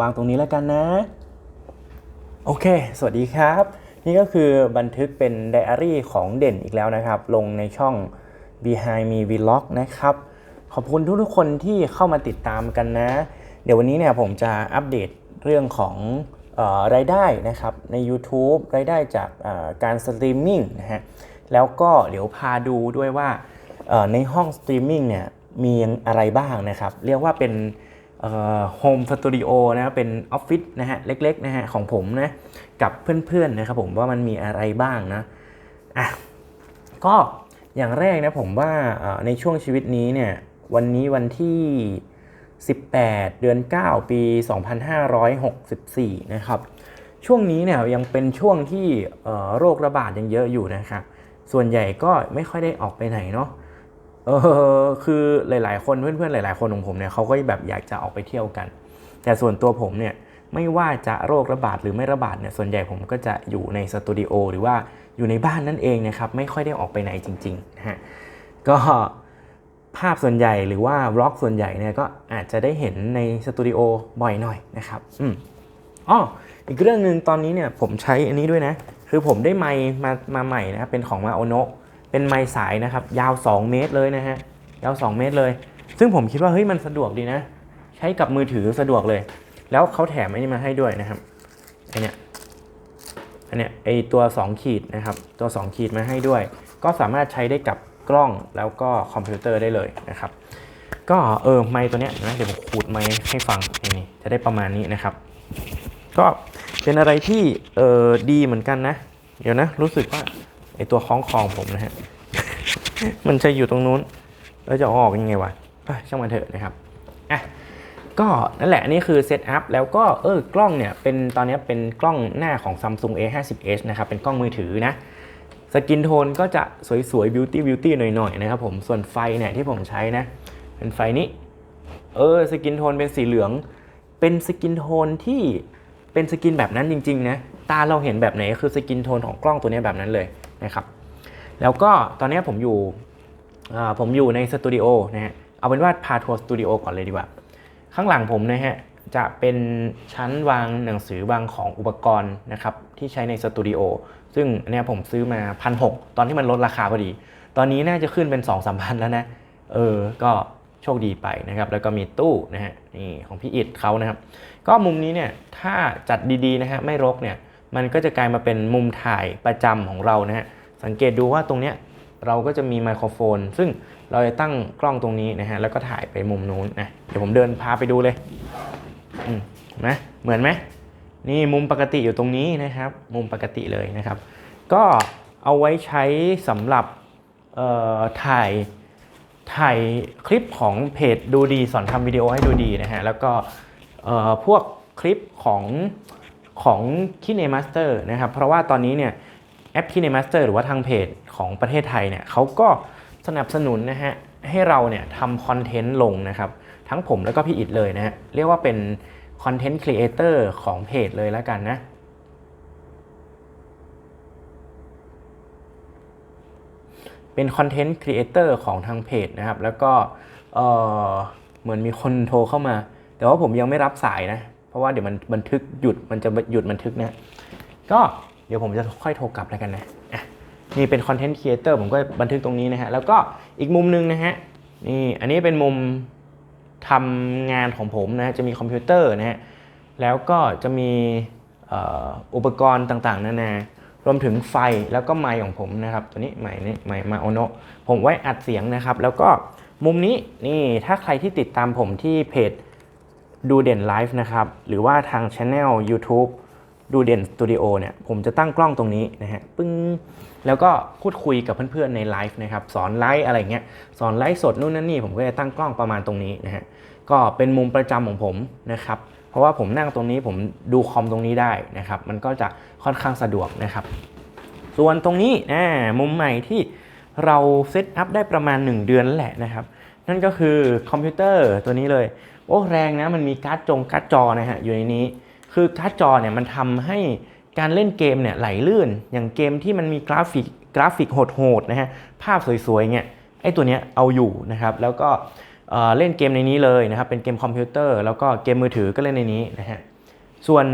วางตรงนี้แล้วกันนะ โอเค สวัสดีครับ นี่ก็คือบันทึกเป็นไดอารี่ของเด่นอีกแล้วนะครับ ลงในช่อง Behind Me Vlog นะครับ ขอบคุณทุกๆคนที่เข้ามาติดตามกันนะ เดี๋ยววันนี้เนี่ยผมจะอัปเดตเรื่องของเออรายได้นะครับใน YouTube รายได้จากการสตรีมมิ่งนะฮะแล้วก็เดี๋ยวพาดูด้วยว่าในห้องสตรีมมิ่งเนี่ยมีอะไรบ้างนะครับ เรียกว่าเป็น โฮมสตูดิโอนะเป็นออฟฟิศนะฮะเล็กๆนะฮะของผมนะกับเพื่อนๆนะครับผมว่ามันมีอะไรบ้างนะอะก็อย่างแรกนะผมว่าในช่วงชีวิตนี้เนี่ยวันนี้วันที่ 18 เดือน 9 ปี 2564 นะครับ ช่วงนี้เนี่ยยังเป็นช่วงที่โรคระบาดยังเยอะอยู่นะครับ ส่วนใหญ่ก็ไม่ค่อยได้ออกไปไหนเนาะ เออคือหลาย ๆ คนเพื่อนๆหลาย ๆ คนของผมเนี่ยเขาก็แบบอยากจะออกไปเที่ยวกัน แต่ส่วนตัวผมเนี่ยไม่ว่าจะโรคระบาดหรือไม่ระบาดเนี่ยส่วนใหญ่ผมก็จะอยู่ในสตูดิโอหรือว่าอยู่ในบ้านนั่นเองนะครับไม่ค่อยได้ออกไปไหนจริงๆนะฮะก็ภาพส่วนใหญ่หรือว่าบล็อกส่วนใหญ่เนี่ยก็อาจจะได้เห็นในสตูดิโอบ่อยหน่อยนะครับอืมอ๋ออีกเรื่องหนึ่งตอนนี้เนี่ยผมใช้อันนี้ด้วยนะ คือผมได้ไมค์มามาใหม่นะครับเป็นของมาโอโน เป็นไม้สายนะครับ ยาว 2 เมตรเลยนะฮะ ยาว 2 เมตรเลย ซึ่งผมคิดว่าเฮ้ยมันสะดวกดีนะ ใช้กับมือถือสะดวกเลย แล้วเขาแถมไอ้นี่มาให้ด้วยนะครับไอเนี้ยอันเนี้ยไอตัว 2 ขีดนะครับ ตัว 2 ขีดมาให้ด้วย ก็สามารถใช้ได้กับกล้องแล้วก็คอมพิวเตอร์ได้เลยนะครับ ก็เออไมค์ตัวเนี้ยนะเดี๋ยวผมขูดไมค์ให้ฟังนี่จะได้ประมาณนี้นะครับ ก็เป็นอะไรที่เออดีเหมือนกันนะ เดี๋ยวนะรู้สึกว่า ตัวคล้องคอของผมนะฮะ มันจะอยู่ตรงนู้น แล้วจะเอาออกยังไงวะช่างมันเถอะนะครับ อะ ก็นั่นแหละนี่คือเซตอัพแล้วก็เออกล้องเนี่ยเป็นตอนนี้เป็นกล้องหน้าของ Samsung A50s นะครับ เป็นกล้องมือถือนะสกินโทนก็จะสวยๆ beauty beauty หน่อยๆนะครับผม ส่วนไฟเนี่ยที่ผมใช้นะ เป็นไฟนี้ เออสกินโทนเป็นสีเหลือง เป็นสกินโทนที่เป็นสกินแบบนั้นจริงๆนะ ตาเราเห็นแบบไหนคือสกินโทนของกล้องตัวนี้แบบนั้นเลย นะครับแล้วก็ตอนนี้ผมอยู่ผมอยู่ในสตูดิโอนะฮะเอาเป็นว่าพาทัวร์สตูดิโอก่อนเลยดีกว่า ข้างหลังผมนะฮะจะเป็นชั้นวางหนังสือวางของอุปกรณ์นะครับที่ใช้ในสตูดิโอซึ่งอันเนี้ยผมซื้อมาพันหตอนที่มันลดราคาพอดี ตอนนี้น่าจะขึ้นเป็น2 3 0 0พันแล้วนะเออก็โชคดีไปนะครับ แล้วก็มีตู้นะฮะนี่ของพี่อิดเขานะครับ ก็มุมนี้เนี่ยถ้าจัดดีๆนะฮะไม่รกเนี่ย มันก็จะกลายมาเป็นมุมถ่ายประจำของเรานะฮะ สังเกตดูว่าตรงเนี้ยเราก็จะมีไมโครโฟน ซึ่งเราจะตั้งกล้องตรงนี้นะฮะ แล้วก็ถ่ายไปมุมนู้นนะ เดี๋ยวผมเดินพาไปดูเลยอืมนไหมเหมือนไหมนี่มุมปกติอยู่ตรงนี้นะครับ มุมปกติเลยนะครับ ก็เอาไว้ใช้สำหรับถ่ายถ่ายคลิปของเพจดูดีสอนทำวิดีโอให้ดูดีนะฮะ แล้วก็พวกคลิปของ ของ k i n e Master นะครับ เพราะว่าตอนนี้เนี่ยแอป k i n e Master หรือว่าทางเพจของประเทศไทยเนี่ยเขาก็สนับสนุนนะฮะให้เราเนี่ยทำคอนเทนต์ลงนะครับ ทั้งผมแล้วก็พี่อิดเลยนะฮะเรียกว่าเป็นคอนเทนต์ครีเอเตอร์ของเพจเลยแล้วกันนะเป็นคอนเทนต์ครีเอเตอร์ของทางเพจนะครับ แล้วก็เเหมือนมีคนโทรเข้ามา แต่ว่าผมยังไม่รับสายนะ เพราะว่าเดี๋ยวมันบันทึกหยุดมันจะหยุดบันทึกนะก็เดี๋ยวผมจะค่อยโทรกลับแล้วกันนะนี่เป็นคอนเทนต์ครีเอเตอร์ผมก็บันทึกตรงนี้นะฮะแล้วก็อีกมุมหนึงนะฮะนี่อันนี้เป็นมุมทำงานของผมนะฮะจะมีคอมพิวเตอร์นะฮะแล้วก็จะมีอุปกรณ์ต่างๆนานารวมถึงไฟแล้วก็ไมค์ของผมนะครับตัวนี้ไมค์นี่ไมค์มาโอโนผมไว้อัดเสียงนะครับ แล้วก็มุมนี้นี่ถ้าใครที่ติดตามผมที่เพจ ดูเด่นไลฟ์นะครับ หรือว่าทางช anel YouTube ดูเด่นสตูดิโอเนี่ย ผมจะตั้งกล้องตรงนี้นะฮะ ปึ้ง แล้วก็พูดคุยกับเพื่อนๆในไลฟ์นะครับ สอนไลฟ์อะไรเงี้ย สอนไลฟ์สดนู่นนั่นนี่ ผมก็จะตั้งกล้องประมาณตรงนี้นะฮะ ก็เป็นมุมประจำของผมนะครับ เพราะว่าผมนั่งตรงนี้ผมดูคอมตรงนี้ได้นะครับ มันก็จะค่อนข้างสะดวกนะครับ ส่วนตรงนี้อ่ามุมใหม่ที่เราเซตอัพได้ประมาณ 1 เดือนแหละนะครับ นั่นก็คือคอมพิวเตอร์ตัวนี้เลย โอ้แรงนะมันมีการ์ดจงการ์ดจอนะฮะอยู่ในนี้ คือการ์ดจอเนี่ยมันทำให้การเล่นเกมเนี่ยไหลลื่น อย่างเกมที่มันมีกราฟิกกราฟิกโหดๆนะฮะภาพสวยๆเนี่ยไอ้ตัวเนี้ยเอาอยู่นะครับแล้วก็เล่นเกมในนี้เลยนะครับเป็นเกมคอมพิวเตอร์แล้วก็เกมมือถือก็เล่นในนี้นะฮะส่วน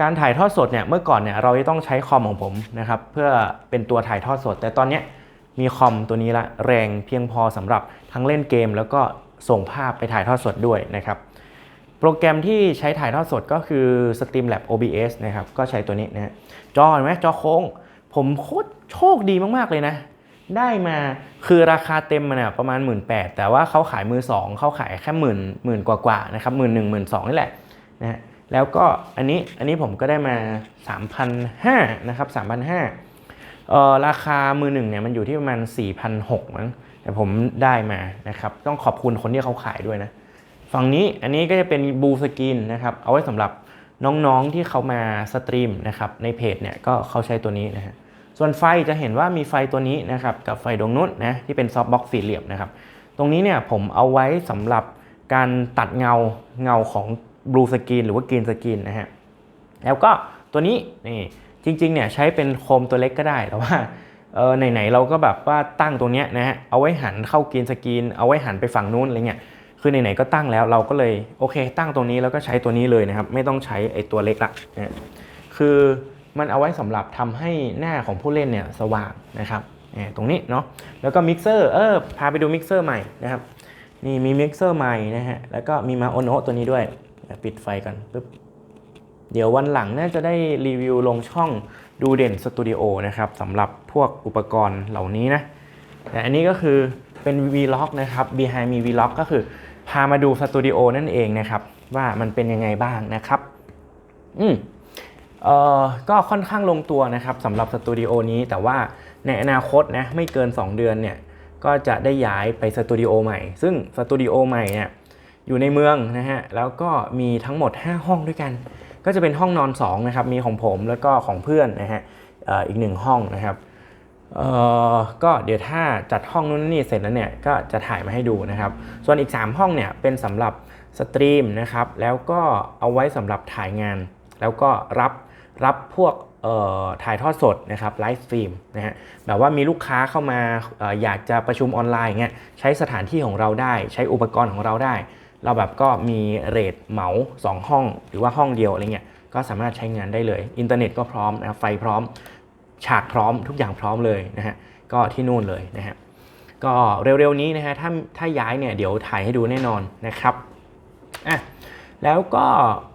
การถ่ายทอดสดเนี่ยเมื่อก่อนเนี่ยเราจะต้องใช้คอมของผมนะครับเพื่อเป็นตัวถ่ายทอดสด แต่ตอนเนี้ย มีคอมตัวนี้ละแรงเพียงพอสำหรับทั้งเล่นเกม แล้วก็ส่งภาพไปถ่ายทอดสดด้วยนะครับโปรแกรมที่ใช้ถ่ายทอดสดก็คือ Streamlab OBS นะครับก็ใช้ตัวนี้นะจอเห็นไหมจอโค้ง ผมโคตรโชคดีมาก ๆ เลยนะ ได้มาคือราคาเต็มมันเนี่ยประมาณ 1 8ื่นแต่ว่าเขาขายมือ 2 เขาขายแค่หมื่นหมื่นกว่าๆนะครับหมื่นหนึ่งหมื่นสองนี่แหละนะแล้วก็อันนี้อันนี้ผมก็ได้มา 3,500นะครับ3,500 ออราคามือหนึ่งเนี่ยมันอยู่ที่ประมาณ4,600มั้งแต่ผมได้มานะครับ ต้องขอบคุณคนที่เขาขายด้วยนะ ฝั่งนี้อันนี้ก็จะเป็นบูสกินนะครับ เอาไว้สำหรับน้องๆที่เขามาสตรีมนะครับในเพจเนี่ยก็เขาใช้ตัวนี้นะฮะส่วนไฟจะเห็นว่ามีไฟตัวนี้นะครับกับไฟดวงนู้นนะที่เป็นซอฟต์บ็อกซ์สี่เหลี่ยมนะครับ ตรงนี้เนี่ยผมเอาไว้สำหรับการตัดเงาเงาของบลูสกินหรือว่ากรีนสกินนะฮะแล้วก็ตัวนี้นี่ จริงๆเนี่ยใช้เป็นโคมตัวเล็กก็ได้แต่ว่าเออไหนๆเราก็แบบว่าตั้งตรงเนี้ยนะฮะเอาไว้หันเข้ากรีนสกรีนเอาไว้หันไปฝั่งนู้นอะไรเงี้ยคือไหนๆก็ตั้งแล้วเราก็เลยโอเค ตั้งตรงนี้แล้วก็ใช้ตัวนี้เลยนะครับ ไม่ต้องใช้ไอ้ตัวเล็กละนะคือมันเอาไว้สำหรับทำให้หน้าของผู้เล่นเนี่ยสว่างนะครับเนี่ยตรงนี้เนาะแล้วก็มิกเซอร์เออพาไปดูมิกเซอร์ใหม่นะครับนี่มีมิกเซอร์ใหม่นะฮะแล้วก็มีมาโอโนตัวนี้ด้วยปิดไฟกันปึ๊บ เดี๋ยววันหลังน่าจะได้รีวิวลงช่องดูเด่นสตูดิโอนะครับสำหรับพวกอุปกรณ์เหล่านี้นะแต่อันนี้ก็คือเป็น Vlog นะครับ Behind Me Vlog ก็คือพามาดูสตูดิโอนั่นเองนะครับ ว่ามันเป็นยังไงบ้างนะครับ อืมเอ่อก็ค่อนข้างลงตัวนะครับสำหรับสตูดิโอนี้ แต่ว่าในอนาคตนะไม่เกิน 2 เดือนเนี่ยก็จะได้ย้ายไปสตูดิโอใหม่ ซึ่งสตูดิโอใหม่เนี่ยอยู่ในเมืองนะฮะ แล้วก็มีทั้งหมด 5 ห้องด้วยกัน ก็จะเป็นห้องนอน2นะครับมีของผมแล้วก็ของเพื่อนนะฮะอีกหนึ่งห้องนะครับเออก็เดี๋ยวถ้าจัดห้องนู้นนี่เสร็จแล้วเนี่ยก็จะถ่ายมาให้ดูนะครับ ส่วนอีก 3 ห้องเนี่ยเป็นสำหรับสตรีมนะครับแล้วก็เอาไว้สำหรับถ่ายงาน แล้วก็รับรับพวกเอ่อถ่ายทอดสดนะครับไลฟ์สตรีมนะฮะแบบว่ามีลูกค้าเข้ามาอออยากจะประชุมออนไลน์เงี้ยใช้สถานที่ของเราได้ ใช้อุปกรณ์ของเราได้ เราแบบก็มีเรทเหมา 2 ห้อง หรือว่าห้องเดียวอะไรเงี้ยก็สามารถใช้งานได้เลย อินเทอร์เน็ตก็พร้อมนะครับไฟพร้อม ฉากพร้อมทุกอย่างพร้อมเลยนะฮะก็ที่นู่นเลยนะฮะก็เร็วๆนี้นะฮะถ้าถ้าย้ายเนี่ยเดี๋ยวถ่ายให้ดูแน่นอนนะครับอะแล้วก็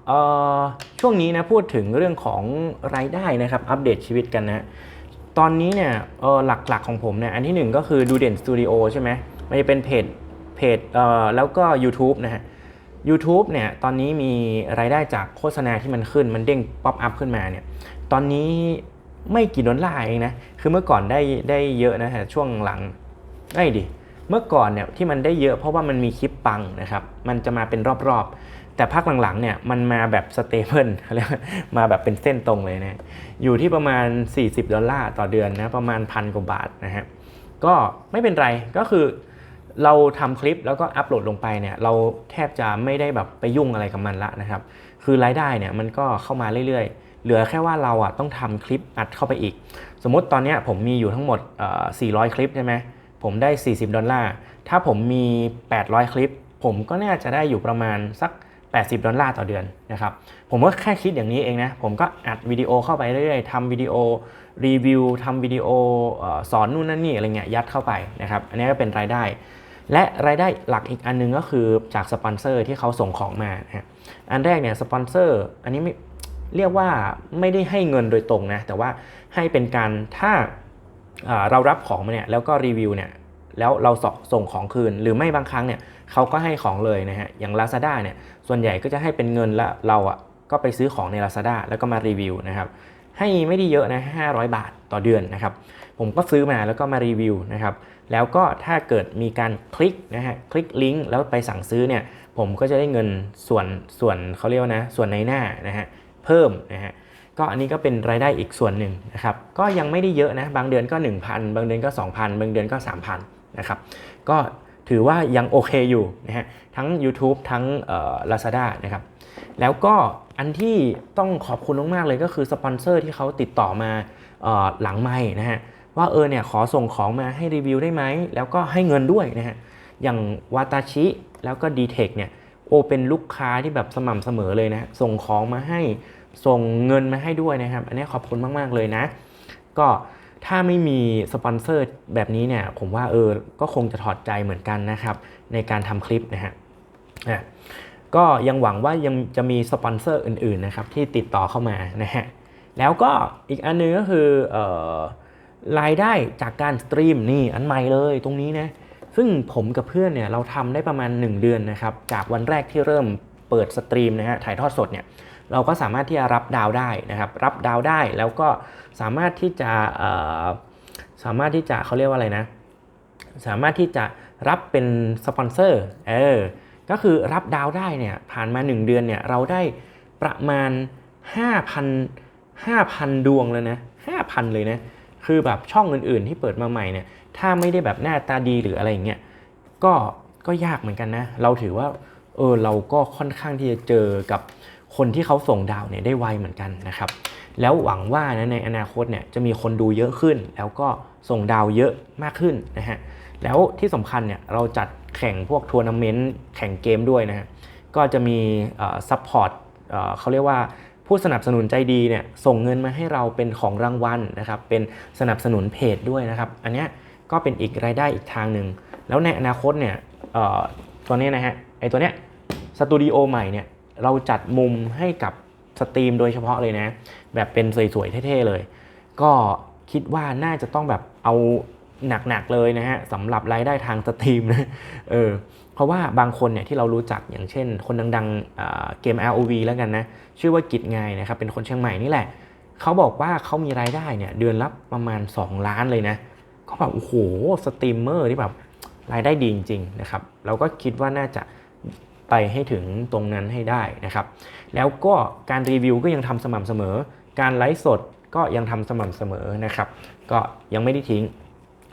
เอ่อช่วงนี้นะพูดถึงเรื่องของรายได้นะครับอัปเดตชีวิตกันนะตอนนี้เนี่ยเออหลักๆของผมเนี่ยอันที่หนึ่งก็คือดูเด่นสตูดิโอใช่ไหมมันจะเป็นเพจ เพจเอ่อแล้วก็ YouTube นะฮะ u t u b e เนี่ยตอนนี้มีรายได้จากโฆษณาที่มันขึ้นมันเด้งป๊อปอัพขึ้นมาเนี่ยตอนนี้ไม่กี่ดอลลาร์เองนะคือเมื่อก่อนได้ได้เยอะนะฮะช่วงหลังได้ดิเมื่อก่อนเนี่ยที่มันได้เยอะเพราะว่ามันมีคลิปปังนะครับมันจะมาเป็นรอบๆ แต่ภาคหลังๆเนี่ยมันมาแบบสเตเบิลเรียกมาแบบเป็นเส้นตรงเลยนะอยู่ที่ประมาณ 40 ดอลลาร์ต่อเดือนนะประมาณพันกว่าบาทนะฮะก็ไม่เป็นไรก็คือ เราทำคลิปแล้วก็อัปโหลดลงไปเนี่ยเราแทบจะไม่ได้แบบไปยุ่งอะไรกับมันละนะครับ คือรายได้เนี่ยมันก็เข้ามาเรื่อยๆ เหลือแค่ว่าเราอะต้องทำคลิปอัดเข้าไปอีก สมมติตอนนี้ผมมีอยู่ทั้งหมด 400 คลิปใช่ไหมผมได้ 40 ดอลลาร์ ถ้าผมมี 800 คลิป ผมก็น่าจะได้อยู่ประมาณสัก 80 ดอลลาร์ต่อเดือนนะครับ ผมก็แค่คิดอย่างนี้เองนะ ผมก็อัดวิดีโอเข้าไปเรื่อยๆทำวิดีโอ รีวิวทำวิดีโอสอนนู่นนั่นนี่อะไรเงี้ยยัดเข้าไปนะครับอันนี้ก็เป็นรายได้ และรายได้หลักอีกอันนึงก็คือจากสปอนเซอร์ที่เขาส่งของมานะฮะอันแรกเนี่ยสปอนเซอร์อันนี้ไม่เรียกว่าไม่ได้ให้เงินโดยตรงนะแต่ว่าให้เป็นการถ้าเรารับของมาเนี่ยแล้วก็รีวิวเนี่ยแล้วเราสส่งของคืน หรือไม่บางครั้งเนี่ยเขาก็ให้ของเลยนะฮะอย่าง Lazada เนี่ยส่วนใหญ่ก็จะให้เป็นเงินละเราอะก็ไปซื้อของใน Lazada แล้วก็มารีวิวนะครับ ให้ไม่ได้เยอะนะ500 บาทต่อเดือนนะครับ ผมก็ซื้อมาแล้วก็มารีวิวนะครับ แล้วก็ถ้าเกิดมีการคลิกนะฮะคลิกลิงก์แล้วไปสั่งซื้อเนี่ยผมก็จะได้เงินส่วนส่วนเขาเรียกว่านะส่วนในหน้านะฮะเพิ่มนะฮะก็อันนี้ก็เป็นรายได้อีกส่วนหนึ่งนะครับ ก็ยังไม่ได้เยอะนะบางเดือนก็ 1,000 บางเดือนก็ 2,000 บางเดือนก็ 3,000นะครับก็ถือว่ายังโอเคอยู่นะฮะทั้ง YouTube ทั้งเอ่อ Lazada นะครับ แล้วก็อันที่ต้องขอบคุณมากๆเลยก็คือสปอนเซอร์ที่เขาติดต่อมาออหลังไม่นะฮะว่าเออเนี่ยขอส่งของมาให้รีวิวได้ไหม แล้วก็ให้เงินด้วยนะฮะอย่างวาตาชิแล้วก็ d t เทคเนี่ยโอเป็นลูกค้าที่แบบสม่ำเสมอเลยนะส่งของมาให้ส่งเงินมาให้ด้วยนะครับ อันนี้ขอบคุณมาก ๆ เลยนะ ก็ถ้าไม่มีสปอนเซอร์แบบนี้เนี่ย ผมว่าเออ ก็คงจะถอดใจเหมือนกันนะครับ ในการทำคลิปนะฮะ ก็ยังหวังว่ายังจะมีสปอนเซอร์อื่นๆนะครับที่ติดต่อเข้ามานะฮะแล้วก็อีกอันนึงก็คืออรายได้จากการสตรีมนี่อันใหม่เลยตรงนี้นะซึ่งผมกับเพื่อนเนี่ยเราทำได้ประมาณ 1 เดือนนะครับจากวันแรกที่เริ่มเปิดสตรีมนะฮะถ่ายทอดสดเนี่ยเราก็สามารถที่จะรับดาวได้นะครับรับดาวได้แล้วก็สามารถที่จะสามารถที่จะเขาเรียกว่าอะไรนะ สามารถที่จะรับเป็นสปอนเซอร์เออ ก็คือรับดาวได้เนี่ยผ่านมา 1 เดือนเนี่ยเราได้ประมาณ 5,000 5,000 ดวงเลยนะ5,000 เลยนะ คือแบบช่องอื่นๆที่เปิดมาใหม่เนี่ยถ้าไม่ได้แบบหน้าตาดีหรืออะไรอย่างเงี้ยก็ก็ยากเหมือนกันนะ เราถือว่าเออเราก็ค่อนข้างที่จะเจอกับคนที่เขาส่งดาวเนี่ยได้ไวเหมือนกันนะครับ แล้วหวังว่านะในอนาคตเนี่ยจะมีคนดูเยอะขึ้น แล้วก็ส่งดาวเยอะมากขึ้นนะฮะ แล้วที่สำคัญเนี่ยเราจัดแข่งพวกทัวร์นาเมนต์แข่งเกมด้วยนะฮะก็จะมีซัพพอร์ตเขาเรียกว่าผู้สนับสนุนใจดีเนี่ยส่งเงินมาให้เราเป็นของรางวัลนะครับเป็นสนับสนุนเพจด้วยนะครับอันนี้ก็เป็นอีกรายได้อีกทางหนึ่งแล้วในอนาคตเนี่ยตัวเนี้ยนะฮะไอตัวเนี้ยสตูดิโอใหม่เนี่ยเราจัดมุมให้กับสตรีมโดยเฉพาะเลยนะแบบเป็นสวยๆเท่ๆเลย ก็คิดว่าน่าจะต้องแบบเอา หนักๆเลยนะฮะสำหรับรายได้ทางสตรีมนะเออเพราะว่าบางคนเนี่ยที่เรารู้จักอย่างเช่น คนดังๆอ่าเกม ROV แล้วกันนะชื่อว่ากิจไงนะครับเป็นคนเชียงใหม่นี่แหละเขาบอกว่าเขามีรายได้เนี่ยเดือนละประมาณ 2 ล้านเลยนะก็แบบโอ้โหสตรีมเมอร์ที่แบบรายได้ดีจริงๆนะครับเราก็คิดว่าน่าจะไปให้ถึงตรงนั้นให้ได้นะครับ แล้วก็การรีวิวก็ยังทำสม่ำเสมอ การไลฟ์สดก็ยังทำสม่ำเสมอนะครับ ก็ยังไม่ได้ทิ้ง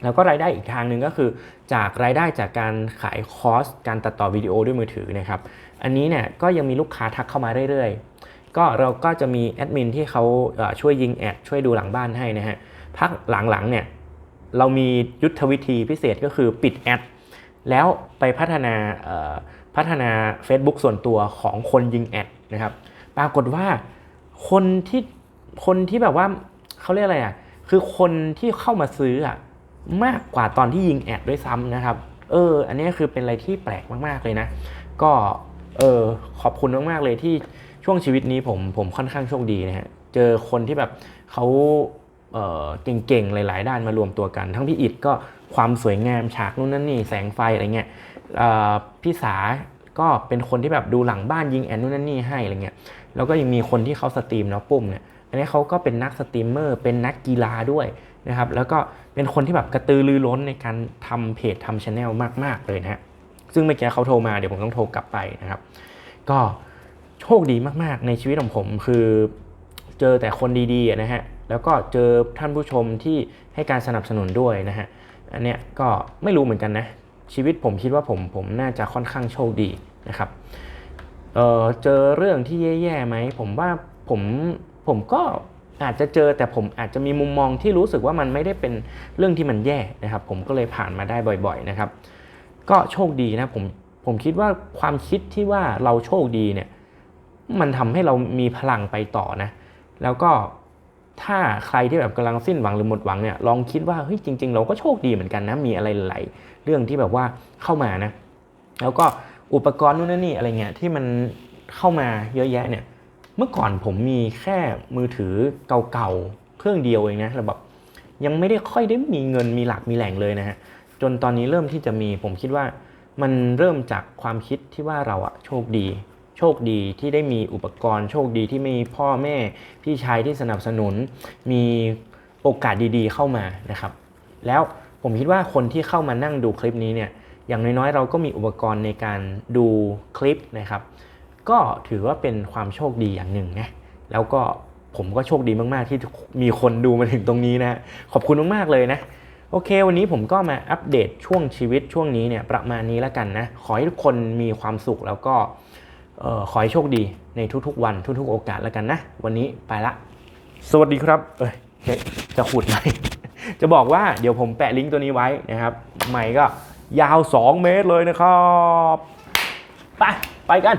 แล้วก็รายได้อีกทางหนึ่งก็คือ จากรายได้จากการขายคอร์สการตัดต่อวิดีโอด้วยมือถือนะครับ อันนี้เนี่ยก็ยังมีลูกค้าทักเข้ามาเรื่อยๆ ก็เราก็จะมีแอดมินที่เขาช่วยยิงแอดช่วยดูหลังบ้านให้นะฮะพักหลังๆเนี่ยเรามียุทธวิธีพิเศษก็คือปิดแอดแล้วไปพัฒนาพัฒนา Facebook ส่วนตัวของคนยิงแอดนะครับ ปรากฏว่าคนที่คนที่แบบว่าเขาเรียกอะไรอะคือคนที่เข้ามาซื้ออะ มากกว่าตอนที่ยิงแอดด้วยซ้ำนะครับ เออ อันนี้คือเป็นอะไรที่แปลกมากๆเลยนะ ก็เออขอบคุณมากๆเลยที่ช่วงชีวิตนี้ผมผมค่อนข้างโชคดีนะฮะ เจอคนที่แบบเขาเออเก่งๆ หลาย ๆ ด้านมารวมตัวกัน ทั้งพี่อิดก็ความสวยงามฉากนู่นนั่นนี่แสงไฟอะไรเงี้ยออพี่สาก็เป็นคนที่แบบดูหลังบ้านยิงแอนนู่นนั่นนี่ให้อะไรเงี้ย แล้วก็ยังมีคนที่เขาสตรีมเนาะปุ้มเนี่ย อันนี้เขาก็เป็นนักสตรีมเมอร์ เป็นนักกีฬาด้วยนะครับ แล้วก็ เป็นคนที่แบบกระตือรือร้นในการทำเพจทำช anel มากๆเลยนะฮะซึ่งเมื่อกี้เขาโทรมาเดี๋ยวผมต้องโทรกลับไปนะครับ ก็โชคดีมากๆ ในชีวิตของผมคือ เจอแต่คนดีๆนะฮะแล้วก็เจอท่านผู้ชมที่ให้การสนับสนุนด้วยนะฮะอันเนี้ยก็ไม่รู้เหมือนกันนะชีวิตผมคิดว่าผมผมน่าจะค่อนข้างโชคดีนะครับเออเจอเรื่องที่แย่ๆไหมผมว่าผมผมก็ อาจจะเจอแต่ผมอาจจะมีมุมมองที่รู้สึกว่ามันไม่ได้เป็นเรื่องที่มันแย่นะครับ ผมก็เลยผ่านมาได้บ่อย ๆนะครับ ก็โชคดีนะผมผมคิดว่าความคิดที่ว่าเราโชคดีเนี่ยมันทำให้เรามีพลังไปต่อนะ แล้วก็ถ้าใครที่แบบกำลังสิ้นหวังหรือหมดหวังเนี่ยลองคิดว่าเฮ้ยจริง ๆ เราก็โชคดีเหมือนกันนะมีอะไรหลายเรื่องที่แบบว่าเข้ามานะ แล้วก็อุปกรณ์นู่นนี่อะไรเงี้ยที่มันเข้ามาเยอะแยะเนี่ย เมื่อก่อนผมมีแค่มือถือเก่าๆเครื่องเดียวเองนะแล้วแบบยังไม่ได้ค่อยได้มีเงินมีหลักมีแหล่งเลยนะฮะจนตอนนี้เริ่มที่จะมีผมคิดว่ามันเริ่มจากความคิดที่ว่าเราอะโชคดี โชคดีที่ได้มีอุปกรณ์ โชคดีที่มีพ่อแม่พี่ชายที่สนับสนุน มีโอกาสดีๆเข้ามานะครับ แล้วผมคิดว่าคนที่เข้ามานั่งดูคลิปนี้เนี่ยอย่างน้อยๆ เราก็มีอุปกรณ์ในการดูคลิปนะครับ ก็ถือว่าเป็นความโชคดีอย่างหนึ่งนะแล้วก็ผมก็โชคดีมาก ๆ ที่มีคนดูมาถึงตรงนี้นะขอบคุณมาก ๆ เลยนะโอเค วันนี้ผมก็มาอัปเดตช่วงชีวิตช่วงนี้เนี่ยประมาณนี้แล้วกันนะ ขอให้ทุกคนมีความสุขแล้วก็เอ่อขอให้โชคดีในทุกๆวันทุกๆโอกาสแล้วกันนะ วันนี้ไปละ สวัสดีครับ เอ้ยเฮ้ยจะขุดไหมจะบอกว่าเดี๋ยวผมแปะลิงก์ตัวนี้ไว้นะครับไม่ก็ยาว 2 เมตรเลยนะครับ ไป ไปกัน